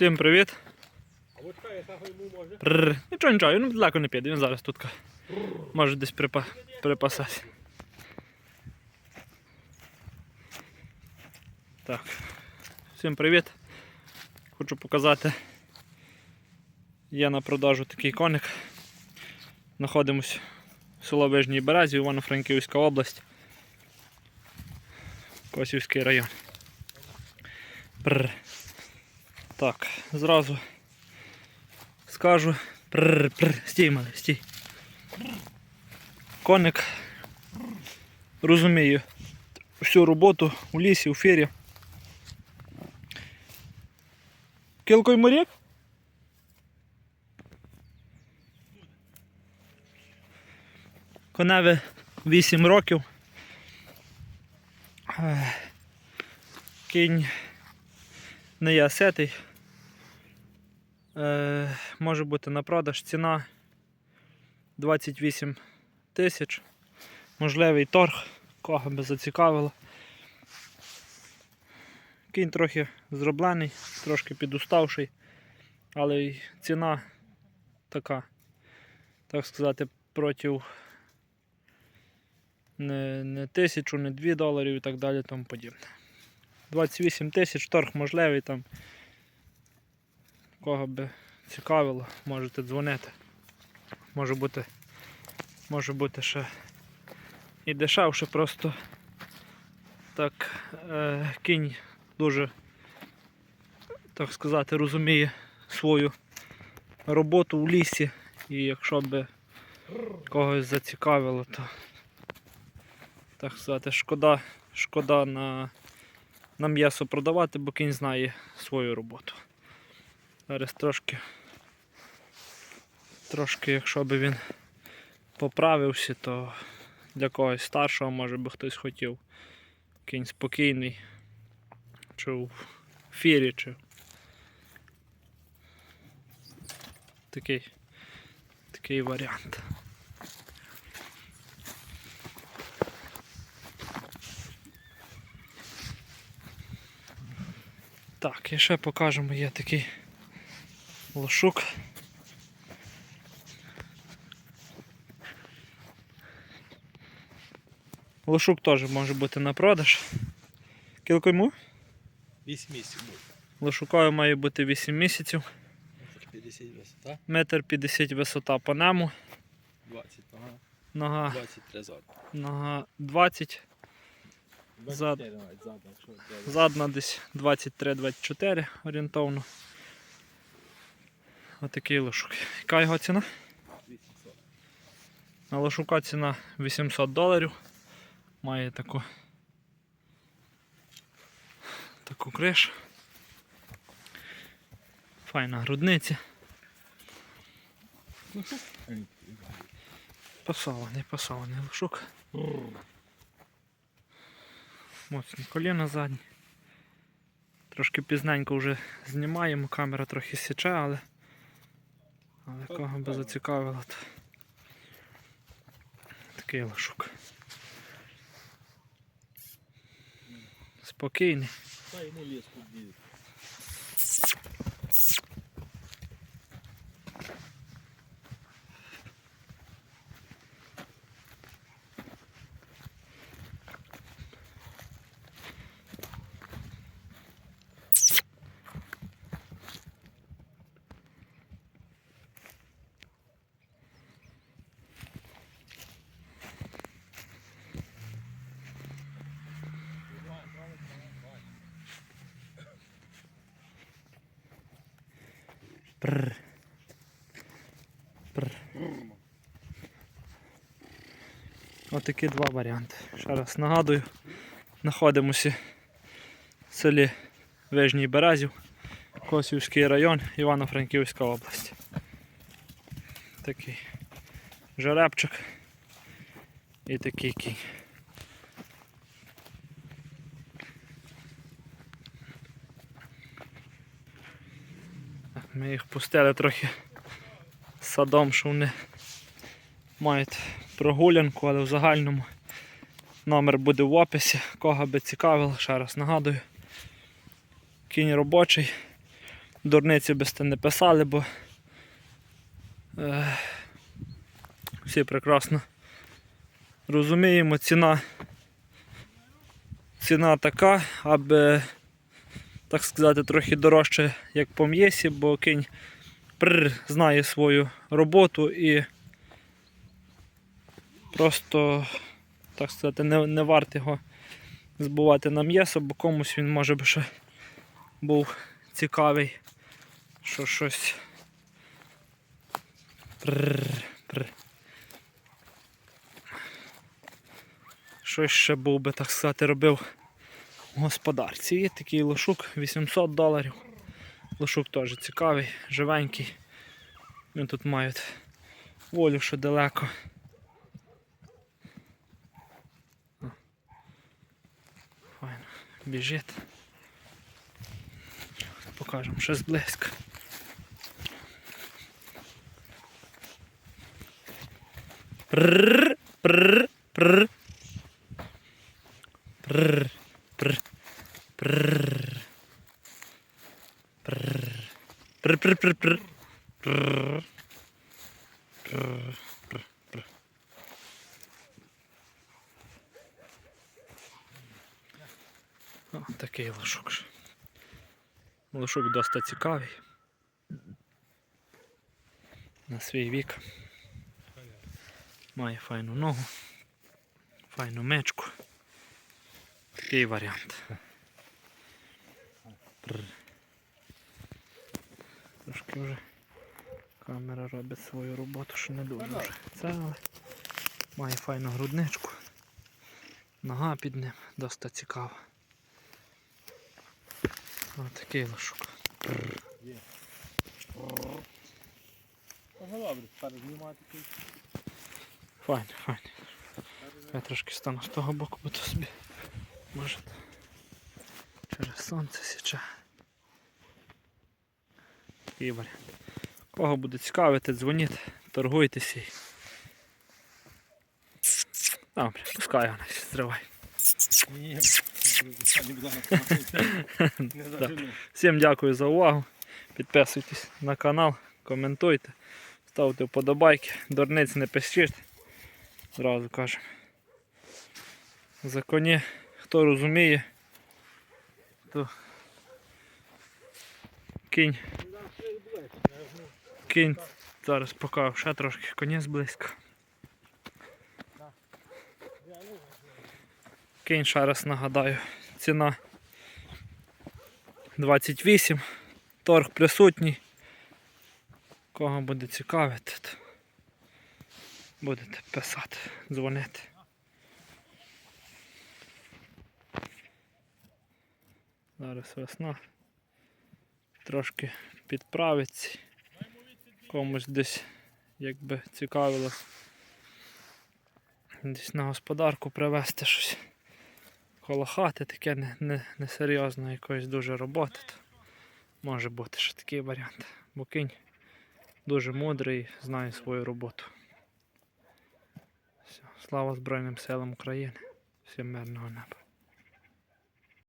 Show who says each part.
Speaker 1: Всім привіт.
Speaker 2: А от я йому може.
Speaker 1: Прррр. Нічого, нічого, він далеко не піде, він зараз тут може десь припа... припасати. Так. Всім привіт. Хочу показати. Є на продажу такий коник. Знаходимось в село Вижній Березі, Івано-Франківська область. Косівський район. Прррр. Так, зразу скажу. Прррр, прррр. Стій, малий, стій. Коник розуміє всю роботу у лісі, у фірі. Кілкой моряк? Коневі 8 років. Кінь не є сетий. Е, може бути на продаж ціна 28 тисяч. Можливий торг, кого би зацікавило. Кінь трохи зроблений, трошки підуставший, але й ціна така, так сказати, проти не, не тисячу, не дві доларів і так далі тому подібне. 28 тисяч, торг можливий там. Кого би цікавило, можете дзвонити. Може бути, може бути ще і дешевше, просто так е, кінь дуже, так сказати, розуміє свою роботу в лісі. І якщо би когось зацікавило, то так сказати, шкода, шкода на, на м'ясо продавати, бо кінь знає свою роботу. Зараз трошки, трошки, якщо би він поправився, то для когось старшого, може би хтось хотів. Кінь спокійний, чи в фірі, чи такий, такий варіант. Так, і ще покажемо, є такий лошук. Лошук теж може бути на продаж. Кілько йому?
Speaker 2: 8 місяців буде.
Speaker 1: Лошукові має бути 8 місяців,
Speaker 2: 50 висота,
Speaker 1: метр 50 висота по нему,
Speaker 2: 20 ага,
Speaker 1: нога,
Speaker 2: 23 зад.
Speaker 1: нога 20, Зад. задна десь 23-24 орієнтовно. Отакий лошук. Яка його ціна?
Speaker 2: 240.
Speaker 1: На лошука ціна 800 доларів. Має таку таку кришу. Файна грудниця. Пасований, пасований лошук. Моцні коліна задні. Трошки пізненько вже знімаємо, камера трохи січе, але, але кого би зацікавило, то такий лошук. Спокійний.
Speaker 2: Та йому ліску б'ють.
Speaker 1: Прр. Прр. Отакі два варіанти. Ще раз нагадую, знаходимося в селі Вижній Березів, Косівський район, Івано-Франківська область. Такий жеребчик і такий кінь. Ми їх пустили трохи садом, що вони мають прогулянку, але в загальному номер буде в описі. Кого би цікавило, ще раз нагадую. Кінь робочий, дурниці би сте не писали, бо е, всі прекрасно розуміємо, ціна, ціна така, аби, так сказати, трохи дорожче, як по м'єсі, бо кінь прр, знає свою роботу і просто, так сказати, не, не варто його збувати на м'ясо, бо комусь він може би ще був цікавий, що щось. Прррр, прррр. Щось ще був би, так сказати, робив господарці. Є такий лошук 800 доларів. Лошук теж цікавий, живенький. Він тут мають волю, що далеко. Файно. Біжить. Покажемо ще зблизька. Прррр, прррр, прррр прррр, прррр. Прррр. О, такий лошок. Лошок досить цікавий. На свій вік. Має файну ногу, файну мечку. Такий варіант. Трошки вже камера робить свою роботу, що не дуже вже. Це але має файну грудничку. Нога під ним досить цікава. Ось такий лошок.
Speaker 2: Ага, добре, перезнімати тут.
Speaker 1: Файн, файн. Я трошки стану з того боку, бо то собі може через сонце січе. Такий варіант. Кого буде цікавити, дзвоніть, торгуйтеся. Добре, пускай вона зривай. Всім дякую за увагу. Підписуйтесь на канал, коментуйте, ставте вподобайки, дурниць не пишіть. Зразу кажемо. За коні, хто розуміє, то кінь. Кінь. Зараз покажу ще трошки коні зблизька. Кінь ще раз нагадаю. Ціна 28. Торг присутній. Кого буде цікавити, то будете писати, дзвонити. Зараз весна. Трошки підправиться. Комусь десь якби цікавило десь на господарку привезти щось коло хати, таке не, не, не серйозно якоїсь дуже роботи. То може бути ще такий варіант. Бо кінь дуже мудрий, знає свою роботу. Все. Слава Збройним силам України. Всім мирного неба.